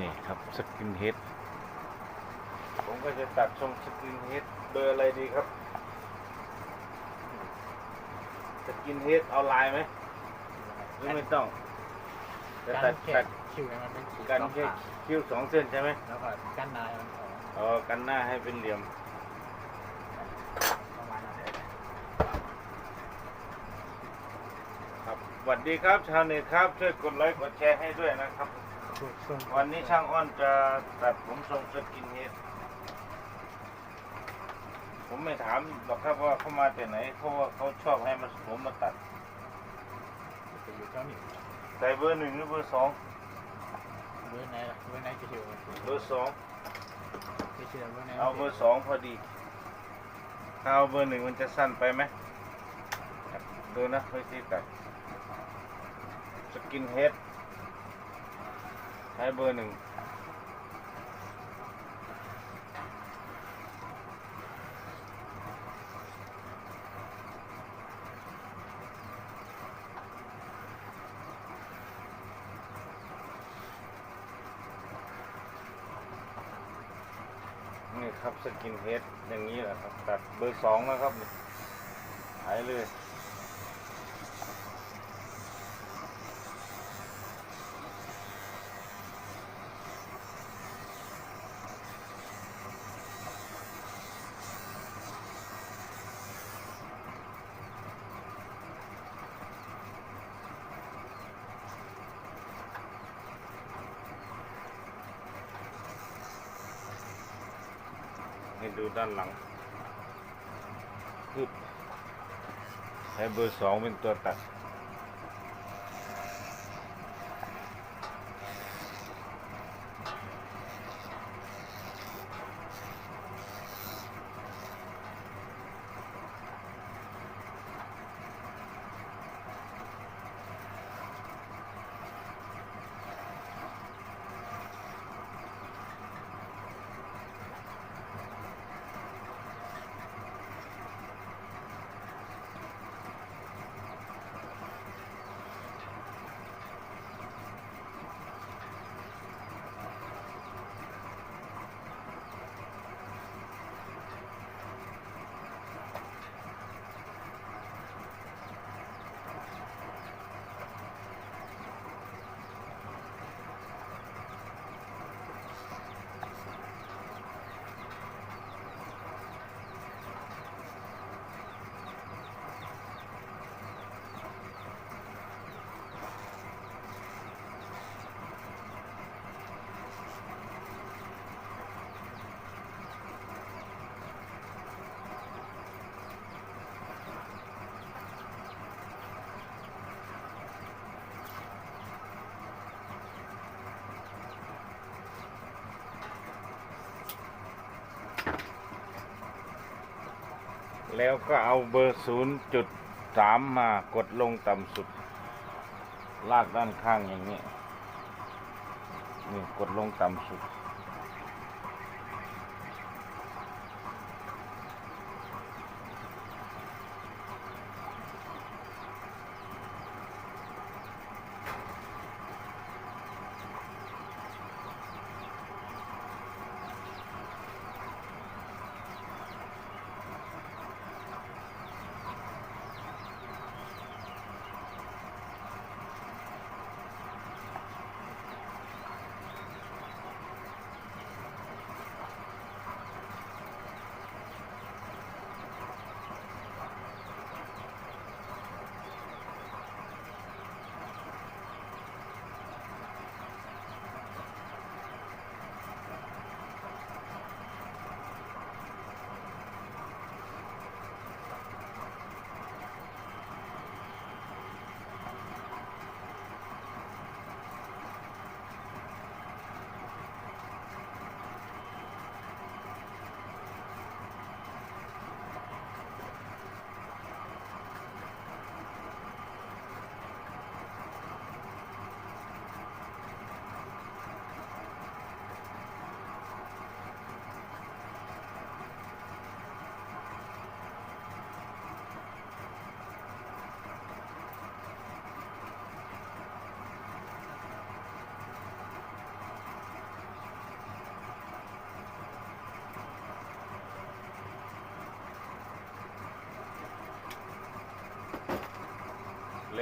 นี่ครับสกินเฮดผมก็จะตัดทรงสกินเฮดเบอร์อะไรดีครับสกินเฮดเอาลายไหมหรือไม่ต้องจะกัตันดแค่ตัดคิวให้มันเป็นขีดกันสองแค่ขาคิ้วสองเส้นใช่ไหมแล้วก็กันนายมันออกอ๋อกันหน้าให้เป็นเหลี่ยมประมาณนั้นเลยครับสวัสดีครับชาวเน็ตครับช่วยกดไลค์กดแชร์ให้ด้วยนะครับส่ส่ วันนี้ช่างอ้อนจะตัดผมทรงสกินเฮดผมไม่ถามหรอกครับว่าเขามาแต่ไหนเพราะว่าเขาชอบให้มาผมมาตัดจะอยู่เท่านี้ใส่เบอร์หนึ่งหรือเบอร์สองเบอร์ไหนล่ะเบอร์ไหนจะคิวมันเบอร์สองจะเชื่อเบอร์ไหนเอาเบอร์สองพอดีถ้าเอาเบอร์หนึ่งมันจะสั้นไปไหมดูนะวิธีตัดสกินเฮด ใช้เบอร์หนึ่งนี่ครับสกินเฮดอย่างนี้แหละครับตัดเบอร์สองนะครับ หายเลย ให้ดูด้านหลังปึ๊บใช้เบอร์สองเป็นตัวตัด แล้วก็เอาเบอร์ศูนย์จุดสามมากดลงต่ำสุด ลากด้านข้างอย่างนี้ นี่กดลงต่ำสุด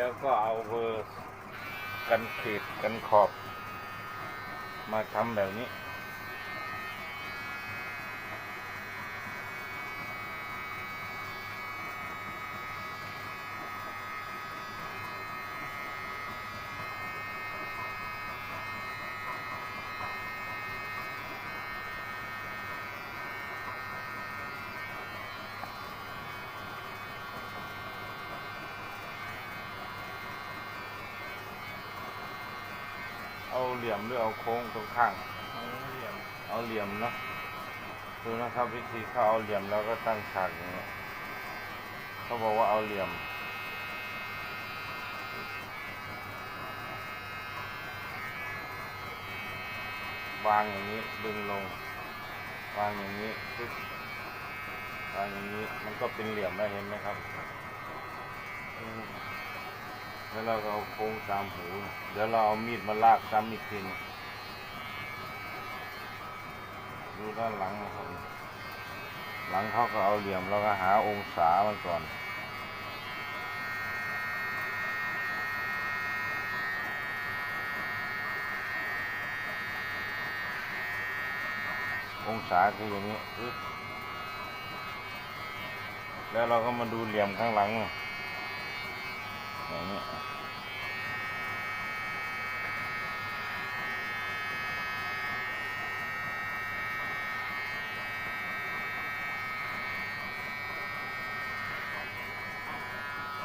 แล้วก็เอาเบอร์กันขีดกันขอบ มาทำแบบนี้ เอาเหลี่ยมหรือเอาโค้งตรงข้างเอาเหลี่ยมเอาเหลี่ยมเนาะดูนะครับวิธีเขาเอาเหลี่ยมแล้วก็ตั้งฉากอย่างนี้เขาบอกว่าเอาเหลี่ยม วางอย่างนี้ดึงลง วางอย่างนี้ปึ๊บวางอย่างนี้มันก็เป็นเหลี่ยมแล้วเห็นไหมครับอืม แล้วเราก็เอาโค้งตามหู เดี๋ยวเราเอามีดมาลากซ้ำอีกทีนึงดูด้านหลังนะครับ หลังเขาก็เอาเหลี่ยมแล้วก็หาองศามันก่อน องศาคืออย่างนี้ แล้วเราก็มาดูเหลี่ยมข้างหลัง อย่างนี้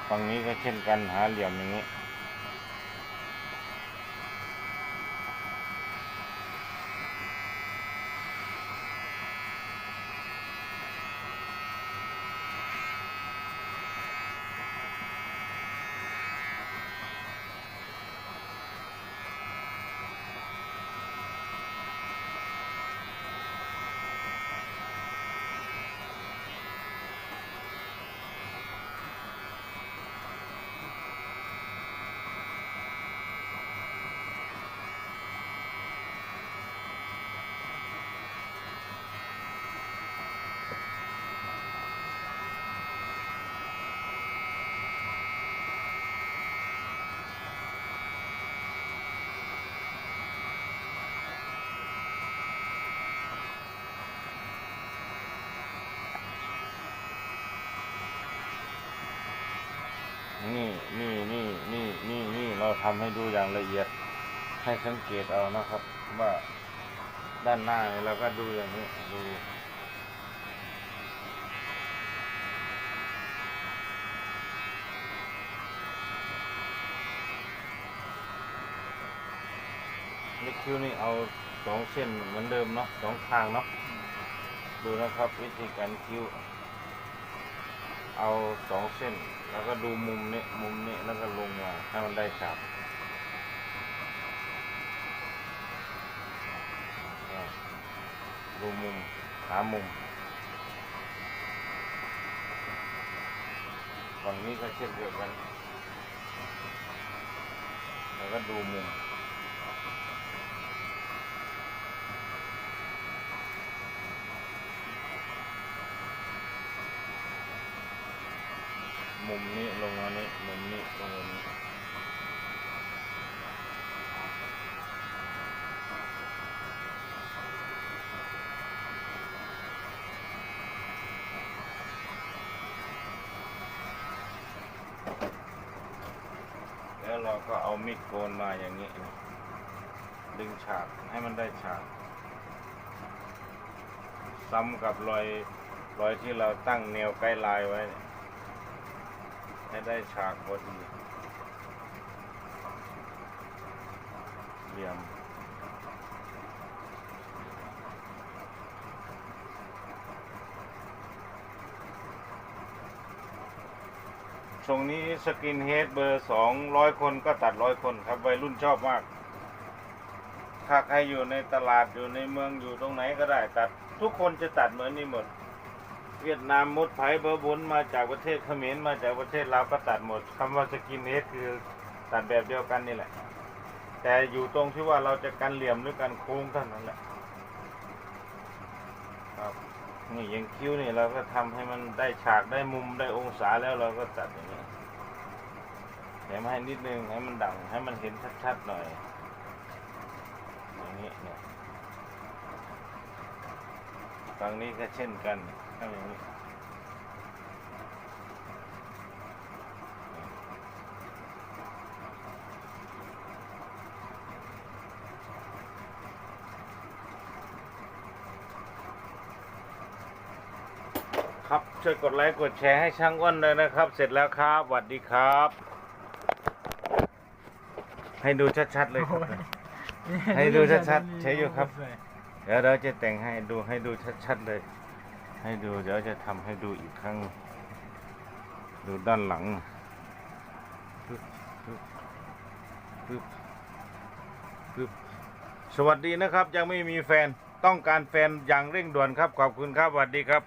ฝั่งนี้ก็เช่นกันหาเหลี่ยมอย่างนี้นี่นี่นี่นี่ นี่เราทำให้ดูอย่างละเอียดให้สังเกตเอานะครับ ว่าด้านหน้าเราก็ดูอย่างนี้ดูนี่คิ้วนี่เอาสองเส้นเหมือนเดิมเนาะสองข้างเนาะดูนะครับวิธีการคิ้ว เอาสองเส้น แล้วก็ดูมุมนี้มุมนี้แล้วก็ลงมาให้มันได้ฉากอ่าดูมุมหามุมฝั่งนี้ก็เช่นเดียวกัน แล้วก็ดูมุมนี้ลงมานี้มุมนี้ลงมานี้แล้วเรา ก็เอามีดโกนมาอย่างนี้ ดึงฉากให้มันได้ฉาก ซ้ำกับรอยรอยที่เราตั้งแนวใกล้ลายไว้ ให้ได้ฉากพอดีเหลี่ยม ทรงนี้สกินเฮดเบอร์สองร้อยคนก็ตัดร้อยคนครับวัยรุ่นชอบมาก ถ้าใครอยู่ในตลาดอยู่ในเมืองอยู่ตรงไหนก็ได้ตัด ทุกคนจะตัดเหมือนนี่หมด เวียดนามมุดไผ่เบอร์บุนมาจากประเทศเขมรมาจากประเทศลาวก็ตัดหมดคำว่าสกินเฮดคือตัดแบบเดียวกันนี่แหละ แต่อยู่ตรงที่ว่าเราจะกันเหลี่ยมหรือกันโค้งเท่านั้นแหละครับ นี่ยังคิ้วนี่เราก็ทำให้มันได้ฉากได้มุมได้องศาแล้วเราก็ตัดอย่างนี้แถมให้นิดนึงให้มันดังให้มันเห็นชัดๆหน่อยอย่างนี้เนี่ยฝั่งนี้ก็เช่นกันทำอย่างนี้ ช่วยกดไลค์กดแชร์ให้ช่างอ้วนเลยนะครับ เสร็จแล้วครับสวัสดีครับ ให้ดูชัดๆเลยครับให้ดูชัดๆใช้อยู่ครับ เดี๋ยวเราจะแต่งให้ดูให้ดูชัดๆเลย ให้ดูเดี๋ยวจะทำให้ดูอีกครั้ง ดูด้านหลังปึ๊บปึ๊บปึ๊บปึ๊บสวัสดีนะครับ ยังไม่มีแฟนต้องการแฟนอย่างเร่งด่วนครับ ขอบคุณครับสวัสดีครับ